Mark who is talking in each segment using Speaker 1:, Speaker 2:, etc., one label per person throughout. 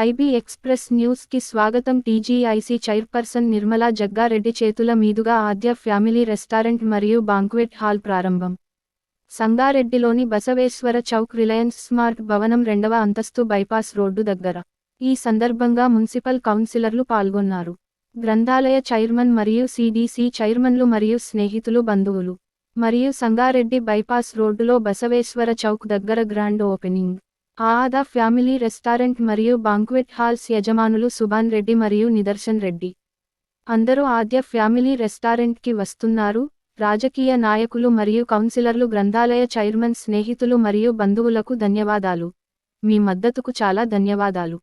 Speaker 1: IB express న్యూస్కి స్వాగతం. TGIC chairperson Nirmala Jaggareddy చేతుల మీదుగా ఆద్య ఫ్యామిలీ రెస్టారెంట్ మరియు బాంక్వెట్ హాల్ ప్రారంభం. సంగారెడ్డిలోని బసవేశ్వర చౌక్ రిలయన్స్ స్మార్ట్ భవనం రెండవ అంతస్తు బైపాస్ రోడ్డు దగ్గర. ఈ సందర్భంగా మున్సిపల్ కౌన్సిలర్లు పాల్గొన్నారు. గ్రంథాలయ చైర్మన్ మరియు సిడిసి చైర్మన్లు మరియు స్నేహితులు బంధువులు. మరియు సంగారెడ్డి బైపాస్ రోడ్డులో బసవేశ్వర చౌక్ దగ్గర grand opening. Aada family restaurant మరియు బాంక్వెట్ హాల్స్ యజమానులు సుభాన్ రెడ్డి మరియు నిదర్శన్ రెడ్డి. అందరూ ఆద్య ఫ్యామిలీ రెస్టారెంట్కి వస్తున్నారు. రాజకీయ నాయకులు మరియు కౌన్సిలర్లు గ్రంథాలయ చైర్మన్ స్నేహితులు మరియు బంధువులకు ధన్యవాదాలు. మీ మద్దతుకు చాలా ధన్యవాదాలు.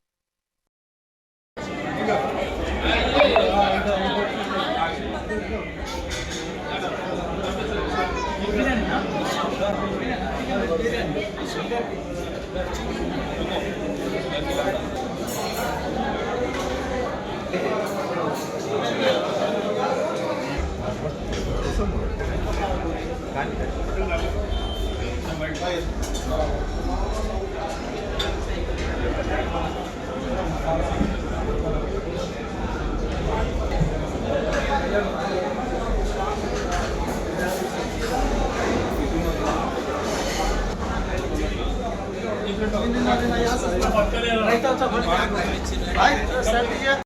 Speaker 2: Right, sir. Right, sir.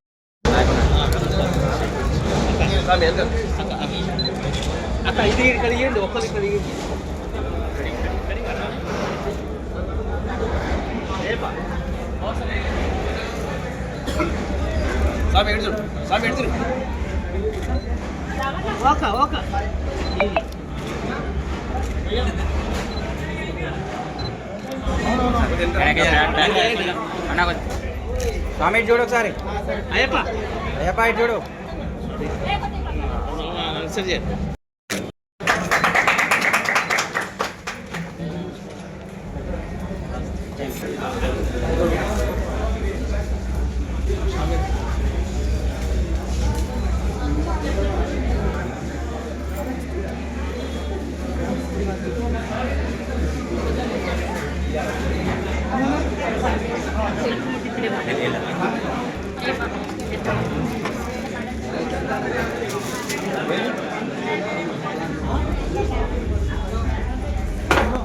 Speaker 3: స్వామి ఎడుతురు స్వామి ఎడుతురు
Speaker 2: ఓక ఓక.
Speaker 3: స్వామి చూడు ఒకసారి.
Speaker 2: అయ్యప్ప.
Speaker 3: అయ్యప్ప ఇటు చూడు.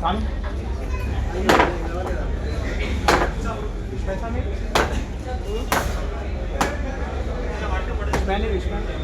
Speaker 2: సరి చేయండి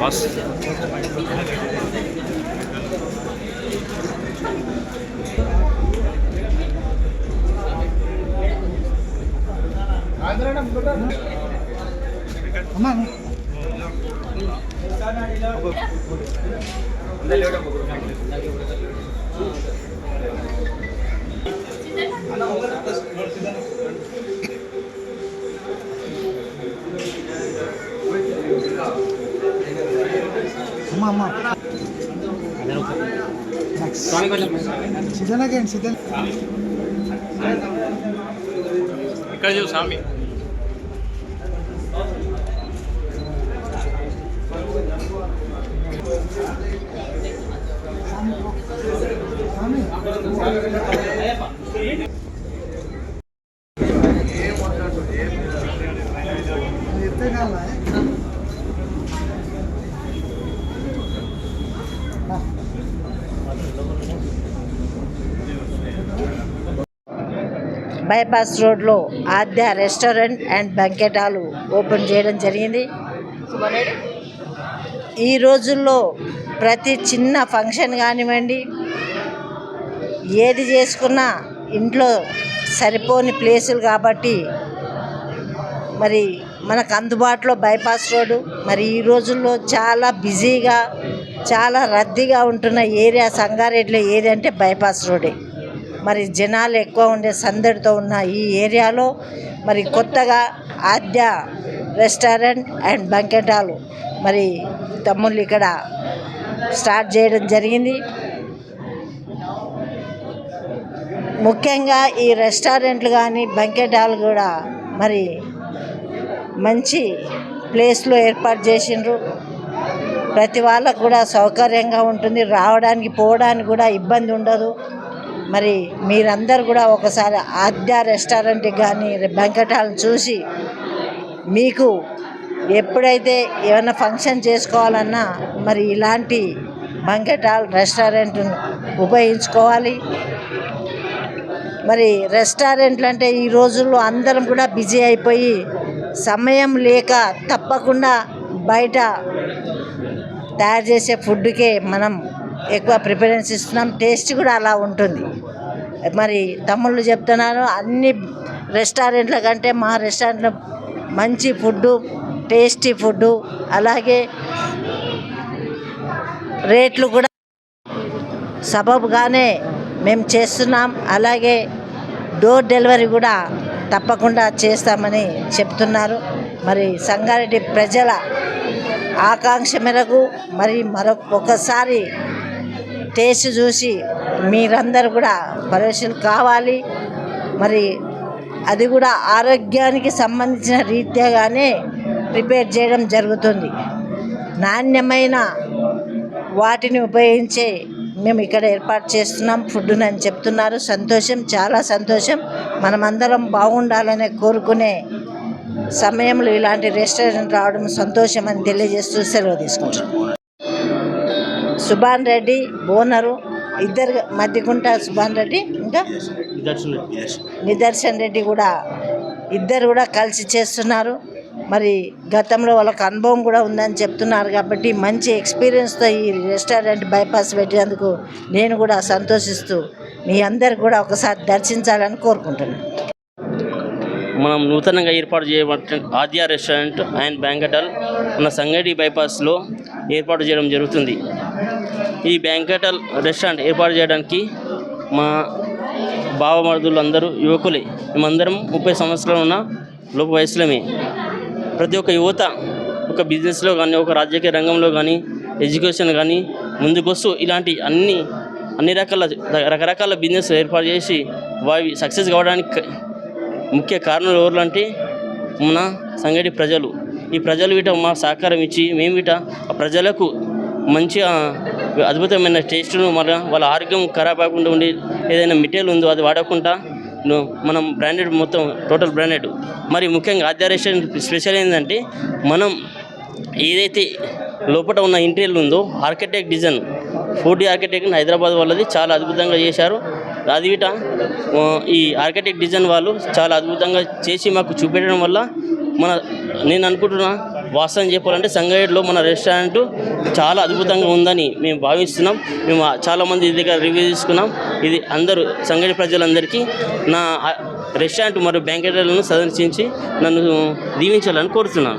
Speaker 3: बस Thank
Speaker 4: you. ಅಮ್ಮ
Speaker 3: ಅಮ್ಮ ಸಿದ್ಧನಾಗೇನು ಸಿದ್ಧ
Speaker 4: ಸ್ವಾಮಿ. ಸ್ವಾಮಿ.
Speaker 5: బైపాస్ రోడ్లో Aadya restaurant and banquet hall open చేయడం జరిగింది. ఈ రోజుల్లో ప్రతి చిన్న ఫంక్షన్ కానివ్వండి ఏది చేసుకున్నా ఇంట్లో సరిపోని ప్లేసులు కాబట్టి మరి మనకు అందుబాటులో బైపాస్ రోడ్డు. మరి ఈ రోజుల్లో చాలా బిజీగా చాలా రద్దీగా ఉంటున్న ఏరియా సంగారెడ్డిలో ఏది అంటే బైపాస్ రోడ్డే మరి జనాలు ఎక్కువ ఉండే సందడితో ఉన్న ఈ ఏరియాలో మరి కొత్తగా Aadya restaurant and banquet hall మరి తమ్ముళ్ళు ఇక్కడ స్టార్ట్ చేయడం జరిగింది. ముఖ్యంగా ఈ రెస్టారెంట్లు కానీ బంకెట్ హాల్ కూడా మరి మంచి ప్లేస్లో ఏర్పాటు చేసిండ్రు. ప్రతి వాళ్ళకు కూడా సౌకర్యంగా ఉంటుంది. రావడానికి పోవడానికి కూడా ఇబ్బంది ఉండదు. మరి మీరందరూ కూడా ఒకసారి ఆద్య రెస్టారెంట్కి కానీ బ్యాంకెట్ హాల్ చూసి మీకు ఎప్పుడైతే ఏమైనా ఫంక్షన్ చేసుకోవాలన్నా మరి ఇలాంటి బంకెట్ హాల్ రెస్టారెంట్ను ఉపయోగించుకోవాలి. మరి రెస్టారెంట్లు అంటే ఈ రోజుల్లో అందరం కూడా బిజీ అయిపోయి సమయం లేక తప్పకుండా బయట తయారు చేసే ఫుడ్కే మనం ఎక్కువ ప్రిఫరెన్స్ ఇస్తున్నాం. టేస్ట్ కూడా అలా ఉంటుంది. మరి తమ్ముళ్ళు చెప్తున్నారు అన్ని రెస్టారెంట్ల కంటే మా రెస్టారెంట్లో మంచి ఫుడ్డు టేస్టీ ఫుడ్డు అలాగే రేట్లు కూడా సబబుగానే మేము చేస్తున్నాం. అలాగే డోర్ డెలివరీ కూడా తప్పకుండా చేస్తామని చెప్తున్నారు. మరి సంగారెడ్డి ప్రజల ఆకాంక్ష మేరకు మరి మరొక ఒకసారి టేస్ట్ చూసి మీరందరూ కూడా పరీక్షలు కావాలి. మరి అది కూడా ఆరోగ్యానికి సంబంధించిన రీత్యాగానే ప్రిపేర్ చేయడం జరుగుతుంది. నాణ్యమైన వాటిని ఉపయోగించే మేము ఇక్కడ ఏర్పాటు చేస్తున్నాం. ఫుడ్ని అని చెప్తున్నారు. సంతోషం చాలా సంతోషం. మనమందరం బాగుండాలని కోరుకునే సమయంలో ఇలాంటి రెస్టారెంట్ రావడం సంతోషం అని తెలియజేస్తూ సెలవు తీసుకుంటున్నాం. సుభాన్ రెడ్డి బోనరు ఇద్దరు మధ్యకుంట సుభాన్ రెడ్డి ఇంకా నిదర్శన్ రెడ్డి కూడా. ఇద్దరు కూడా కలిసి చేస్తున్నారు. మరి గతంలో వాళ్ళకి అనుభవం కూడా ఉందని చెప్తున్నారు కాబట్టి మంచి ఎక్స్పీరియన్స్తో ఈ రెస్టారెంట్ బైపాస్ పెట్టినందుకు నేను కూడా సంతోషిస్తూ మీ అందరు కూడా ఒకసారి దర్శించాలని కోరుకుంటున్నాను.
Speaker 6: మనం నూతనంగా ఏర్పాటు చేయబడిన ఆద్య రెస్టారెంట్ అండ్ బ్యాంకటల్ మన సంగడి బైపాస్లో ఏర్పాటు చేయడం జరుగుతుంది. ఈ బ్యాంకెటల్ రెస్టారెంట్ ఏర్పాటు చేయడానికి మా బావమరుదులు అందరూ యువకులే. మేమందరం ముప్పై సంవత్సరాలు ఉన్న లోపు వయసులమే. ప్రతి ఒక్క యువత ఒక బిజినెస్లో కానీ ఒక రాజకీయ రంగంలో కానీ ఎడ్యుకేషన్ కానీ ముందుకొస్తూ ఇలాంటి అన్ని అన్ని రకాల రకరకాల బిజినెస్ ఏర్పాటు చేసి వావి సక్సెస్ కావడానికి ముఖ్య కారణాలు ఎవరు అంటే మన సంగటి ప్రజలు. ఈ ప్రజలు వీట మా సహకారం ఇచ్చి మేము వీట ఆ ప్రజలకు మంచిగా అద్భుతమైన టేస్ట్ను మన వాళ్ళ ఆరోగ్యం ఖరాబ్ అవ్వకుండా ఉండి ఏదైనా మెటీరియల్ ఉందో అది వాడకుండా మనం బ్రాండెడ్ మొత్తం టోటల్ బ్రాండెడ్. మరి ముఖ్యంగా ఆద్య రెస్టారెంట్ స్పెషల్ ఏంటంటే మనం ఏదైతే లోపల ఉన్న ఇంటీరియల్ ఉందో architect design food architect Hyderabad వాళ్ళది చాలా అద్భుతంగా చేశారు. అది విట ఈ ఆర్కిటెక్ట్ డిజైన్ వాళ్ళు చాలా అద్భుతంగా చేసి మాకు చూపెట్టడం వల్ల మన నేను అనుకుంటున్నా వాస్తవం చెప్పాలంటే సంగారెడ్డిలో మన రెస్టారెంట్ చాలా అద్భుతంగా ఉందని మేము భావిస్తున్నాం. మేము చాలామంది ఇది దగ్గర రివ్యూ తీసుకున్నాం. ఇది అందరూ సంగారెడ్డి ప్రజలందరికీ నా రెస్టారెంట్ మరియు బ్యాంకెట్లను సందర్శించి నన్ను దీవించాలని కోరుతున్నాను.